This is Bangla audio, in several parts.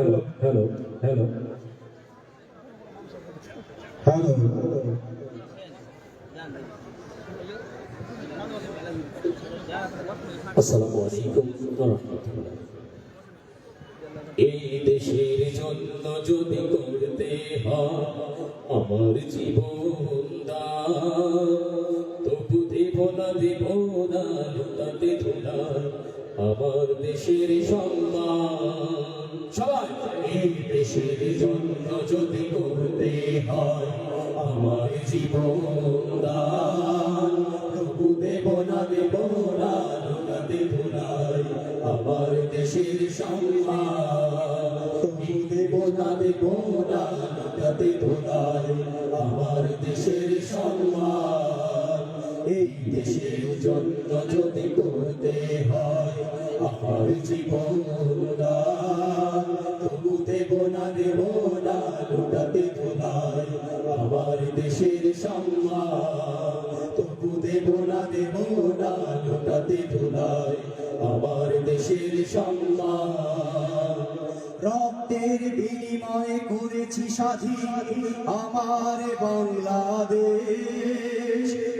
হ্যালো হ্যালো হ্যালো হ্যালো আসসালামু আলাইকুম এই দেশের জন্য যদি করতে হয়, আমার জীবন তবু দেব না দেব না, লুটাতে আমার দেশের সম্মান। সবাই এই দেশের জন্য যদি করতে হয় আমার জীবন দান, দেব না দেব না লুটাতে ধুলার আমার দেশের সম্মান। তবু দেব না দেব না লুটাতে ধুলার আমার দেশের সম্মান। এই দেশের জন্য যদি করতে হয় আমার জীবন তবু দেব না দেব না লুটাতে ধুলায় আমার দেশের সম্মান তবু দেব না দেব না লুটাতে ধুলায় আমার দেশের সম্মান রক্তের বিনিময়ে করেছি স্বাধীন আমার বাংলাদেশ।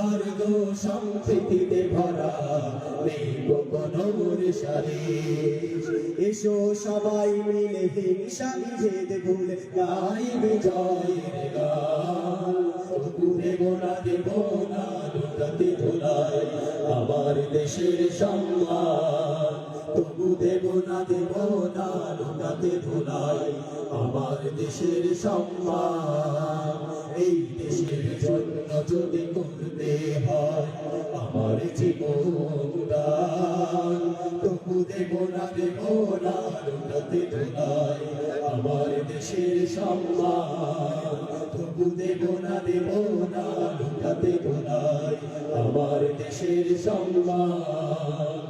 সৌহার্দ সম্প্রীতিতে ভরা নেই কোনো রেশারেশ এসো সবাই মিলে হিংসা বিভেদ ভুলে গাই বিজয়ের গান। তবু দেব না লুটাতে ধুলায় আমার দেশের সম্মান। তবু দেব না দেব না লুটাতে ধুলায় আমার দেশের সম্মান। এই দেশের জন্য যদি করতে দেব না লুটাতে ধুলায় আমার দেশের সম্মান। তবু দেব না দেব না লুটাতে ধুলায় আমার দেশের সম্মান।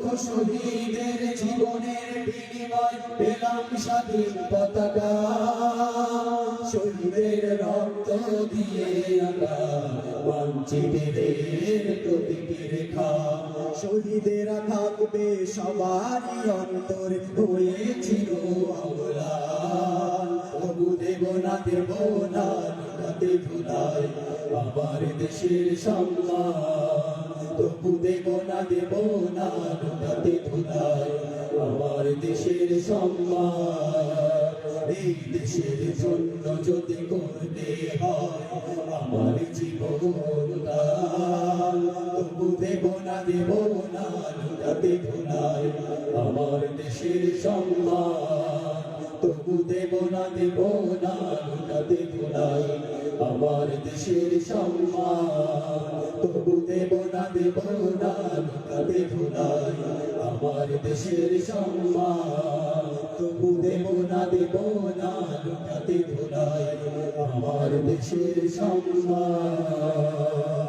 লক্ষ শহীদের জীবনের বিনিময় পেলাম স্বাধীন পতাকা। শহীদের রক্ত দিয়ে আঁকা বঞ্চিতদের প্রতিটি রেখা। শহীদেরা থাকবে সবারই অন্তর হয়েছিল অবলান তবু দেব না দেব না লুটাতে ভুলায় আমার দেশের সম্মান। তবু দেব না দেব না ধুলায় আমার দেশের সম্মান এই দেশের জন্য যদি করতে হয় আমার জীবন দান, তবু দেব না দেব না লুটাতে ধুলায় আমার দেশের সম্মান তবু দেব না দেব না লুটাতে ধুলায় আমার দেশের সম্মান দেব না দেব না লুটাতে ধুলায় আমার দেশের সম্মান। তবু দেব না দেব না লুটাতে ধুলায় আমার দেশের সম্মান।